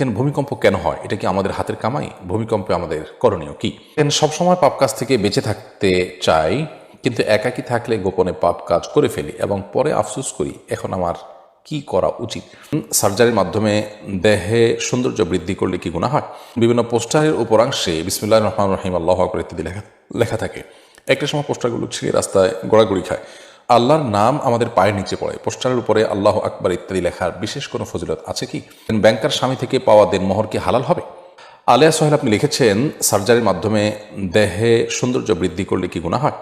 কেন ভূমিকম্প কেন হয়? এটা কি আমাদের হাতের কামাই? ভূমিকম্পে আমাদের করণীয় কি? কেন সবসময় পাপ কাজ থেকে বেঁচে থাকতে চাই, কিন্তু একাকি থাকলে গোপনে পাপ কাজ করে ফেলি এবং পরে আফসোস করি, এখন আমার কি করা উচিত? সার্জারির মাধ্যমে দেহে সৌন্দর্য বৃদ্ধি করলে কি গুণা হয়? বিভিন্ন পোস্টারের উপরাংশে বিসমুল্লাহ রহমান রহিম আল্লাহ ইত্যাদি লেখা লেখা থাকে। একটা সময় পোস্টারগুলো ছিঁড়ে রাস্তায় গড়াগড়ি খায়। আল্লাহর নাম আমাদের পায়ের নিচে পড়ে। পোস্টারের উপরে আল্লাহ আকবর ইত্যাদি লেখার বিশেষ কোনো ফজিলত আছে কি? ব্যাংকার স্বামী থেকে পাওয়া দেনমোহর কি হালাল হবে? আলিয়া সোহেল আপনি লিখেছেন, সার্জারির মাধ্যমে দেহে সৌন্দর্য বৃদ্ধি করলে কি গুণা হয়?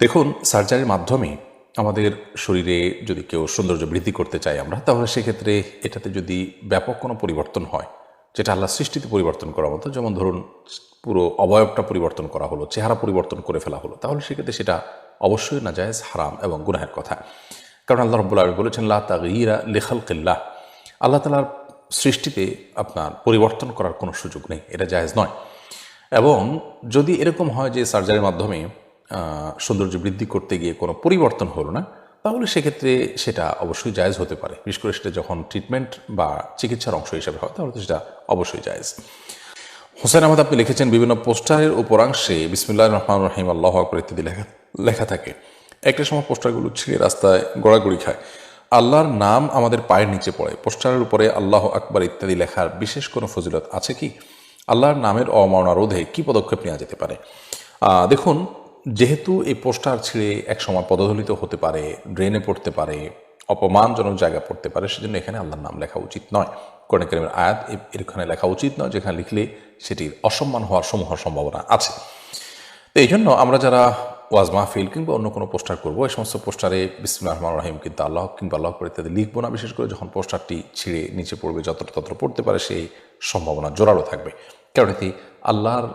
দেখুন, সার্জারির মাধ্যমে আমাদের শরীরে যদি কেউ সৌন্দর্য বৃদ্ধি করতে চাই আমরা, তাহলে সেক্ষেত্রে এটাতে যদি ব্যাপক কোনো পরিবর্তন হয়, যেটা আল্লাহ সৃষ্টিতে পরিবর্তন করার মতো, যেমন ধরুন পুরো অবয়বটা পরিবর্তন করা হলো, চেহারা পরিবর্তন করে ফেলা হলো, তাহলে সেক্ষেত্রে সেটা অবশ্যই না জায়েজ হারাম এবং গুনাহের কথা। কারণ আল্লাহ রব্বুল আলমী বলেছেন, লা তাগিরা লেখাল কিল্লাহ আল্লাহ তালার সৃষ্টিতে আপনার পরিবর্তন করার কোনো সুযোগ নেই, এটা জায়েজ নয়। এবং যদি এরকম হয় যে সার্জারির মাধ্যমে সৌন্দর্য বৃদ্ধি করতে গিয়ে কোনো পরিবর্তন হলো না, তাহলে সেক্ষেত্রে সেটা অবশ্যই জায়েজ হতে পারে। বিশেষ করে সেটা যখন ট্রিটমেন্ট বা চিকিৎসার অংশ হিসেবে হয়, তাহলে সেটা অবশ্যই জায়েজ। হোসেন আহমদ, আপনি লিখেছেন বিভিন্ন পোস্টারের উপরাংশে বিসমুল্লাহ রহমান রহিম, আল্লাহ আকবর ইত্যাদি লেখা লেখা থাকে। একটা সময় পোস্টারগুলো ছিঁড়ে রাস্তায় গড়াগড়ি খায়। আল্লাহর নাম আমাদের পায়ের নিচে পড়ে। পোস্টারের উপরে আল্লাহ আকবর ইত্যাদি লেখার বিশেষ কোনো ফজিলত আছে কি? আল্লাহর নামের অমারণা রোধে কি পদক্ষেপ নেওয়া যেতে পারে? দেখুন, যেহেতু এই পোস্টার ছিঁড়ে একসময় পদদলিত হতে পারে, ড্রেনে পড়তে পারে, অপমানজনক জায়গা পড়তে পারে, সেজন্য এখানে আল্লাহর নাম লেখা উচিত নয়। কোরআন আয়াত এখানে লেখা উচিত নয়, যেখানে লিখলে সেটির অসম্মান হওয়ার সমূহ সম্ভাবনা আছে। তো এই জন্য আমরা যারা ওয়াজ মাহফিল কিংবা অন্য কোনো পোস্টার করব, এই সমস্ত পোস্টারে বিসমুল্লাহ রহমান রহিম কিন্তু আল্লাহ কিংবা আল্লাহ করে ইত্যাদি লিখব না, বিশেষ করে যখন পোস্টারটি ছিঁড়ে নিচে পড়বে, যতটা তত পড়তে পারে সেই সম্ভাবনা জোরালো থাকবে। কারণ এটি আল্লাহর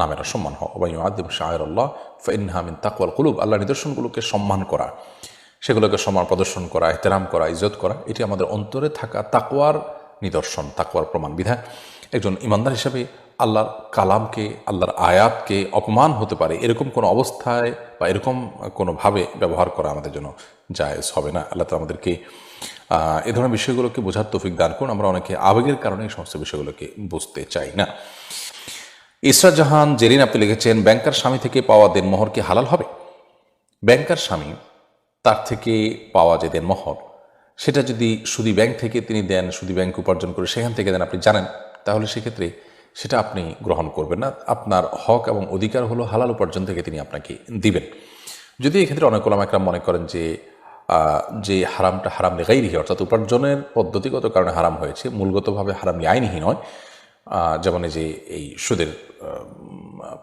নামের সম্মান হওয়া বা আদিম শাহের আল্লাহ ফাইনহামিন তাকওয়াল কুলুব আল্লাহ নিদর্শনগুলোকে সম্মান করা, সেগুলোকে সম্মান প্রদর্শন করা, এহতেরাম করা ইজত করা, এটি আমাদের অন্তরে থাকা তাকওয়ার নিদর্শন, তাকওয়ার প্রমাণ বিধায় একজন ইমানদার হিসেবে আল্লাহর কালামকে, আল্লাহর আয়াতকে অপমান হতে পারে। এরকম কোনো অবস্থায় বা এরকম কোনোভাবে ব্যবহার করা আমাদের জন্য জায়েজ হবে না। আল্লাহ তো আমাদেরকে এ ধরনের বিষয়গুলোকে বোঝার তৌফিক দান করুন। আমরা অনেকে আবেগের কারণে এই সমস্ত বিষয়গুলোকে বুঝতে চাই না। ইসরা জাহান জেরিন আপনি লিখেছেন, ব্যাংকার স্বামী থেকে পাওয়া দেনমোহর কি হালাল হবে? ব্যাংকার স্বামী তার থেকে পাওয়া যে দেনমোহর সেটা যদি সুদি ব্যাংক থেকে তিনি দেন, সুদি ব্যাংক উপার্জন করে সেখান থেকে দেন, আপনি জানেন, তাহলে সেক্ষেত্রে সেটা আপনি গ্রহণ করবেন না। আপনার হক এবং অধিকার হলো হালাল উপার্জন থেকে তিনি আপনাকে দিবেন। যদি এক্ষেত্রে অনেক ওলামা একরাম মনে করেন যে যে হারামটা হারাম লেগাইরিহি, অর্থাৎ উপার্জনের পদ্ধতিগত কারণে হারাম হয়েছে, মূলগতভাবে হারাম আইনহি নয়। যেমন যে, এই সুদের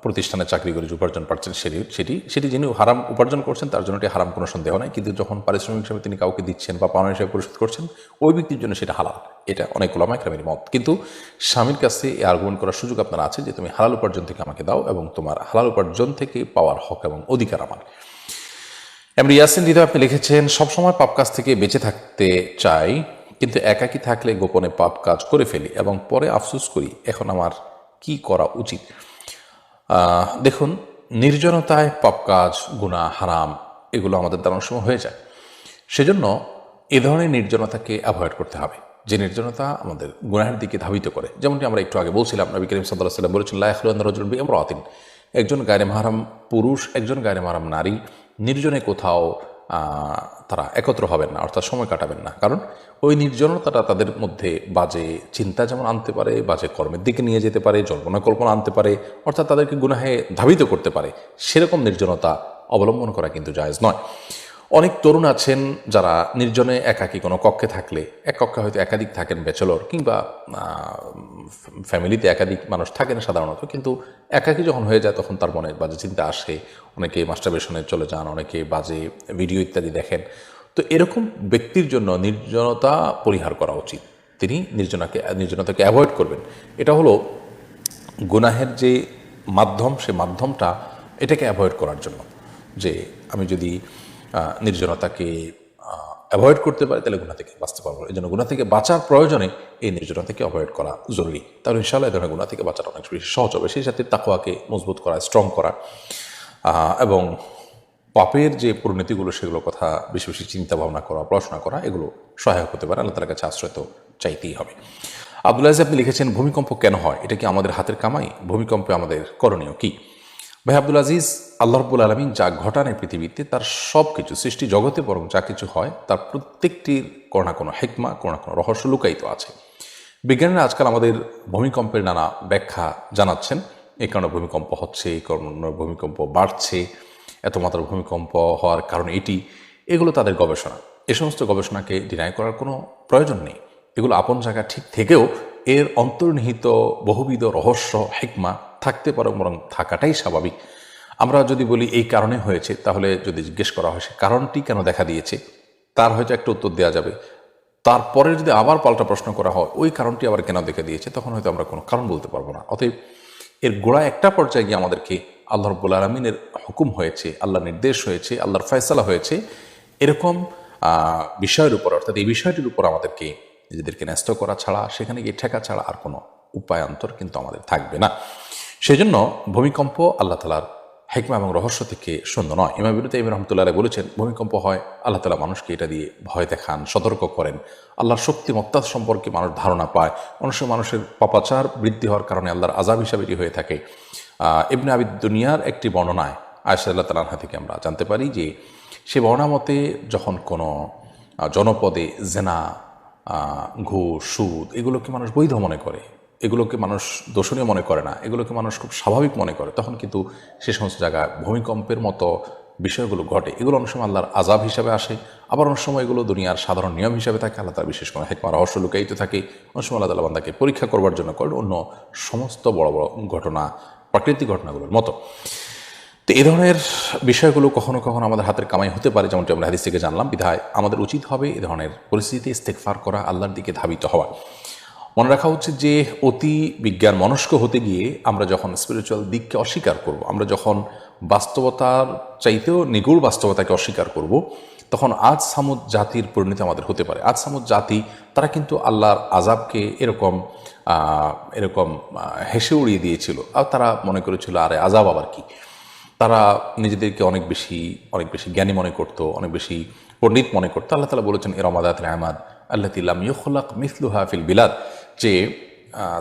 প্রতিষ্ঠানে চাকরি করে যে উপার্জন পাচ্ছেন সেটি সেটি সেটি যিনি হারাম উপার্জন করছেন, তার জন্য এটি হারাম কোনো সন্দেহ নাই। কিন্তু যখন পারিশ্রমিক হিসেবে তিনি কাউকে দিচ্ছেন বা পাওনা হিসেবে পরিশোধ করছেন, ওই ব্যক্তির জন্য সেটা হালাল। এটা অনেক ওলামা একরামের মত। কিন্তু স্বামীর কাছে এই আর্গুমেন্ট করার সুযোগ আপনার আছে যে তুমি হালাল উপার্জন থেকে আমাকে দাও এবং তোমার হালাল উপার্জন থেকে পাওয়ার হক এবং অধিকার আমার। এমনি ইয়াসিন, হৃদয় আপনি লিখেছেন, সবসময় পাপ কাজ থেকে বেঁচে থাকতে চাই, কিন্তু একাকি থাকলে গোপনে পাপ কাজ করে ফেলি এবং পরে আফসোস করি, এখন আমার কি করা উচিত? দেখুন, নির্জনতায় পাপ কাজ গুণা হারাম, এগুলো আমাদের দ্বারা সময় হয়ে যায়। সেজন্য এ ধরনের নির্জনতাকে অ্যাভয়েড করতে হবে। যে নির্জনতা আমাদের গুনাহের দিকে ধাবিত করে। যেমনটি আমরা একটু আগে বলছিলাম, নবী করিম সাল্লাহ সাল্লাম বলেছেন রজুল বি আমরাতিন একজন গায়রে মাহারাম পুরুষ, একজন গায়রে মাহারাম নারী, নির্জনে কোথাও তারা একত্র হবেন না, অর্থাৎ সময় কাটাবেন না। কারণ ওই নির্জনতাটা তাদের মধ্যে বাজে চিন্তা যেমন আনতে পারে, বাজে কর্মের দিকে নিয়ে যেতে পারে, জল্পনা কল্পনা আনতে পারে, অর্থাৎ তাদেরকে গুনাহে ধাবিত করতে পারে। সেরকম নির্জনতা অবলম্বন করা কিন্তু জায়জ নয়। অনেক তরুণ আছেন যারা নির্জনে একাকী, কোনো কক্ষে থাকলে, এক কক্ষে হয়তো একাধিক থাকেন ব্যাচেলর কিংবা ফ্যামিলিতে একাধিক মানুষ থাকেন সাধারণত, কিন্তু একাকী যখন হয়ে যায় তখন তার মনে বাজে চিন্তা আসে, অনেকে মাস্টারবেশনে চলে যান, অনেকে বাজে ভিডিও ইত্যাদি দেখেন। তো এরকম ব্যক্তির জন্য নির্জনতা পরিহার করা উচিত। তিনি নির্জনাকে, নির্জনতাকে অ্যাভয়েড করবেন। এটা হলো গুনাহের যে মাধ্যম, সে মাধ্যমটা এটাকে অ্যাভয়েড করার জন্য। যে আমি যদি নির্জনতাকে অ্যাভয়েড করতে পারি, তাহলে গুণা থেকে বাঁচতে পারব। এই জন্য গুণা থেকে বাঁচার প্রয়োজনে এই নির্জনতা থেকে অ্যাভয়েড করা জরুরি। তাহলে ইনশাআল্লাহ এই ধরনের গুণা থেকে বাঁচাটা অনেক বেশি সহজ হবে। সেই সাথে তাকোয়াকে মজবুত করা স্ট্রং করা। এবং পাপের যে পরিণতিগুলো, সেগুলোর কথা বেশি বেশি চিন্তা ভাবনা করা, পড়াশোনা করা, এগুলো সহায়ক হতে পারে। আল্লাহ তালার কাছে আশ্রয় তো চাইতেই হবে। আব্দুল্লাহ আপনি লিখেছেন, ভূমিকম্প কেন হয়? এটা কি আমাদের হাতের কামাই? ভূমিকম্পে আমাদের করণীয় কি? ভাই আব্দুল আজিজ, আল্লাহ রব্বুল আলমিন যা ঘটান পৃথিবীতে, তার সব কিছু সৃষ্টি জগতে বরং যা কিছু হয়, তার প্রত্যেকটির কোনো না কোনো হেকমা, কোনো না কোনো রহস্য লুকায়িত আছে। বিজ্ঞানীরা আজকাল আমাদের ভূমিকম্পের নানা ব্যাখ্যা জানাচ্ছেন। এই কারণে ভূমিকম্প হচ্ছে, এই কারণে ভূমিকম্প বাড়ছে, এত মাত্রার ভূমিকম্প হওয়ার কারণ এটি, এগুলো তাদের গবেষণা। এ সমস্ত গবেষণাকে ডিনাই করার কোনো প্রয়োজন নেই। এগুলো আপন জায়গা ঠিক থেকেও এর অন্তর্নিহিত বহুবিধ রহস্য, হেকমা থাকতে পারো, বরং থাকাটাই স্বাভাবিক। আমরা যদি বলি এই কারণে হয়েছে, তাহলে যদি জিজ্ঞেস করা হয় সে কারণটি কেন দেখা দিয়েছে, তার হয়তো একটা উত্তর দেওয়া যাবে। তারপরে যদি আবার পাল্টা প্রশ্ন করা হয়, ওই কারণটি আবার কেন দেখা দিয়েছে, তখন হয়তো আমরা কোনো কারণ বলতে পারব না। অতএব এর গোড়া একটা পর্যায়ে গিয়ে আমাদেরকে আল্লাহ রব্বুল আলমিনের হুকুম হয়েছে আল্লাহ নির্দেশ হয়েছে, আল্লাহর ফয়সালা হয়েছে, এরকম বিষয়ের উপর, অর্থাৎ এই বিষয়টির উপর আমাদেরকে নিজেদেরকে ন্যস্ত করা ছাড়া, সেখানে গিয়ে ঠেকা ছাড়া আর কোনো উপায়ান্তর কিন্তু আমাদের থাকবে না। সেজন্য ভূমিকম্প আল্লাহ তালার হেকমা এবং রহস্য থেকে শূন্য নয়। ইমাম বিরুদ্ধে ইমাম রহমতুল্লাহ বলেছেন, ভূমিকম্প হয়, আল্লাহ তালা মানুষকে এটা দিয়ে ভয় দেখান, সতর্ক করেন। আল্লাহর শক্তি মত্তাদ সম্পর্কে মানুষ ধারণা পায়। অনেক মানুষের পাপাচার বৃদ্ধি হওয়ার কারণে আল্লাহর আজাব হিসাবে এটি হয়ে থাকে। ইবনে আবিদ দুনিয়ার একটি বর্ণনায় আয়সা আল্লাহ তালাহা থেকে আমরা জানতে পারি যে, সে বর্ণনা মতে যখন কোনো জনপদে জেনা ঘুষ, সুদ এগুলোকে মানুষ বৈধ মনে করে। এগুলোকে মানুষ দোষণীয় মনে করে না, এগুলোকে মানুষ খুব স্বাভাবিক মনে করে। তখন কিন্তু সে সমস্ত জায়গায় ভূমিকম্পের মতো বিষয়গুলো ঘটে। এগুলো অনেক সময় আল্লাহর আজাব হিসাবে আসে। আবার অনেক সময় এগুলো দুনিয়ার সাধারণ নিয়ম হিসাবে থাকে, আল্লাহ তার বিশেষ কোনো হেকমা রহস্য লুকায়িত থাকে। অনেক সময় আল্লাহ বান্দাকে পরীক্ষা করবার জন্য করেন অন্য সমস্ত বড় বড় ঘটনা, প্রাকৃতিক ঘটনাগুলোর মতো। তো এই ধরনের বিষয়গুলো কখনো কখনো আমাদের হাতের কামাই হতে পারে, যেমনটি আমরা হাদিস থেকে জানলাম। বিধায় আমাদের উচিত হবে এ ধরনের পরিস্থিতিতে ইস্তেকফার করা, আল্লাহর দিকে ধাবিত হওয়া। মনে রাখা উচিত যে অতি বিজ্ঞান মনস্ক হতে গিয়ে আমরা যখন স্পিরিচুয়াল দিককে অস্বীকার করব, আমরা যখন বাস্তবতার চাইতেও নিগুড় বাস্তবতাকে অস্বীকার করব, তখন আজ সামুদ জাতির পরিণতি আমাদের হতে পারে। আজ সামুদ জাতি, তারা কিন্তু আল্লাহর আজাবকে এরকম এরকম হেসে উড়িয়ে দিয়েছিল। আর তারা মনে করেছিল, আরে আজাব আবার কি? তারা নিজেদেরকে অনেক বেশি অনেক বেশি জ্ঞানী মনে করত, অনেক বেশি পণ্ডিত মনে করতো। আল্লাহ তালা বলেছেন এরমাদাত রহমাদ আল্লাহ তিল্লাম ইয়খলাক মিসলু হাফিল বিলাদ। যে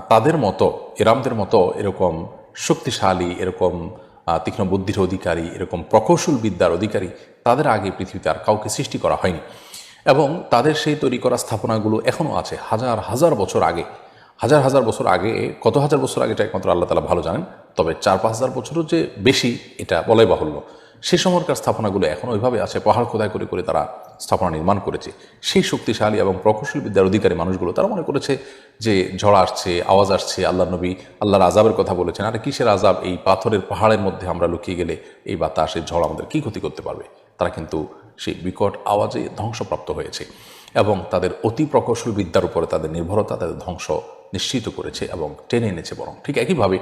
তাদের মতো এরামদের মতো এরকম শক্তিশালী, এরকম তীক্ষ্ণ বুদ্ধির অধিকারী, এরকম প্রকৌশল বিদ্যার অধিকারী তাদের আগে পৃথিবীতে আর কাউকে সৃষ্টি করা হয়নি। এবং তাদের সেই তৈরি করা স্থাপনাগুলো এখনও আছে, হাজার হাজার বছর আগে। হাজার হাজার বছর আগে, কত হাজার বছর আগে এটা একমাত্র আল্লাহ তালা ভালো জানেন? তবে চার, পাঁচ হাজার বছরও যে বেশি এটা বলাই বাহুল্য। সে সময়কার স্থাপনাগুলো এখন ওইভাবে আছে, পাহাড় খোদাই করে করে তারা স্থাপনা নির্মাণ করেছে। সেই শক্তিশালী এবং প্রকৌশল বিদ্যার অধিকারী মানুষগুলো তারা মনে করেছে যে ঝড় আসছে, আওয়াজ আসছে, আল্লাহ নবী আল্লাহর আজাবের কথা বলেছেন, আরে কিসের আজাব এই পাথরের পাহাড়ের মধ্যে আমরা লুকিয়ে গেলে এই বাতাস এই ঝড় আমাদের কী ক্ষতি করতে পারবে? তারা কিন্তু সেই বিকট আওয়াজে ধ্বংসপ্রাপ্ত হয়েছে এবং তাদের অতি প্রকৌশল বিদ্যার উপরে তাদের নির্ভরতা তাদের ধ্বংস নিশ্চিত করেছে এবং টেনে এনেছে বরং। ঠিক একইভাবে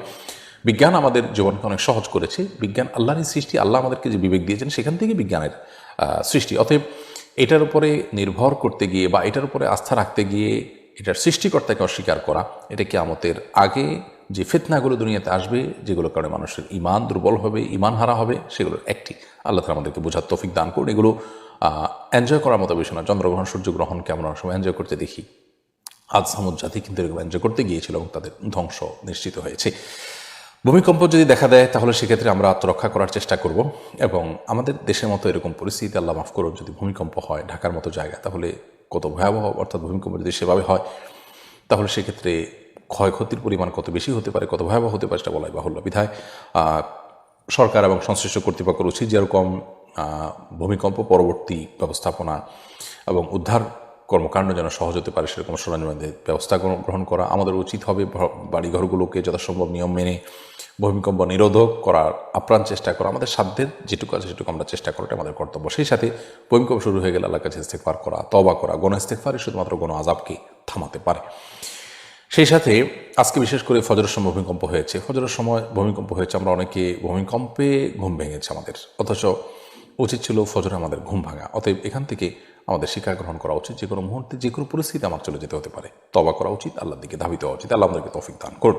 বিজ্ঞান আমাদের জীবনকে অনেক সহজ করেছে। বিজ্ঞান আল্লাহরই সৃষ্টি, আল্লাহ আমাদেরকে যে বিবেক দিয়েছেন, সেখান থেকে বিজ্ঞানের সৃষ্টি। অতএব এটার উপরে নির্ভর করতে গিয়ে বা এটার উপরে আস্থা রাখতে গিয়ে এটার সৃষ্টিকর্তাকে অস্বীকার করা, এটা কি আমাদের আগে যে ফিতনাগুলো দুনিয়াতে আসবে, যেগুলোর কারণে মানুষের ইমান দুর্বল হবে ইমান হারা হবে, সেগুলোর একটি। আল্লাহ তালা আমাদেরকে বোঝার তৌফিক দান করুন। এগুলো এনজয় করার মতো বিষয় না চন্দ্রগ্রহণ সূর্যগ্রহণকে আমরা অনেক সময় এনজয় করতে দেখি। আজ সামুদ জাতি কিন্তু এরকম এনজয় করতে গিয়েছিল এবং তাদের ধ্বংস নিশ্চিত হয়েছে। ভূমিকম্প যদি দেখা দেয়, তাহলে সেক্ষেত্রে আমরা আত্মরক্ষা করার চেষ্টা করব এবং আমাদের দেশের মতো এরকম পরিস্থিতি আল্লাহ মাফ করুন যদি ভূমিকম্প হয় ঢাকার মতো জায়গা, তাহলে কত ভয়াবহ, অর্থাৎ ভূমিকম্প যদি সেভাবে হয়, তাহলে সেক্ষেত্রে ক্ষয়ক্ষতির পরিমাণ কত বেশি হতে পারে, কত ভয়াবহ হতে পারে, সেটা বলাই বাহুল্য বিধায়। সরকার এবং সংশ্লিষ্ট কর্তৃপক্ষ উচিত যেরকম ভূমিকম্প পরবর্তী ব্যবস্থাপনা এবং উদ্ধার কর্মকাণ্ড যেন সহজ হতে পারে, সেরকম সরঞ্জামের ব্যবস্থা গ্রহণ- করা আমাদের উচিত হবে। বাড়িঘরগুলোকে যথাসম্ভব নিয়ম মেনে, ভূমিকম্প নিরোধক করার আপ্রাণ চেষ্টা করা, আমাদের সাধ্যের যেটুকু আছে সেটুকু আমরা চেষ্টা করাটা আমাদের কর্তব্য। সেই সাথে ভূমিকম্প শুরু হয়ে গেলে আল্লাহ কাছে ইস্তেকফার করা তবা করা গণ ইস্তেকফারই শুধুমাত্র গণ আজাবকে থামাতে পারে। সেই সাথে আজকে বিশেষ করে ফজরের সময় ভূমিকম্প হয়েছে। ফজরের সময় ভূমিকম্প হয়েছে, আমরা অনেকে ভূমিকম্পে ঘুম ভেঙেছে আমাদের। অথচ উচিত ছিল ফজরে আমাদের ঘুম ভাঙা। অতএব এখান থেকে আমাদের শিক্ষা গ্রহণ করা উচিত যে কোনো মুহূর্তে, যে কোনো পরিস্থিতি আমার চলে যেতে হতে পারে। তবা করা উচিত, আল্লাহর দিকে ধাবিত হওয়া উচিত। আল্লাহ আমাদেরকে তফিক দান করুন।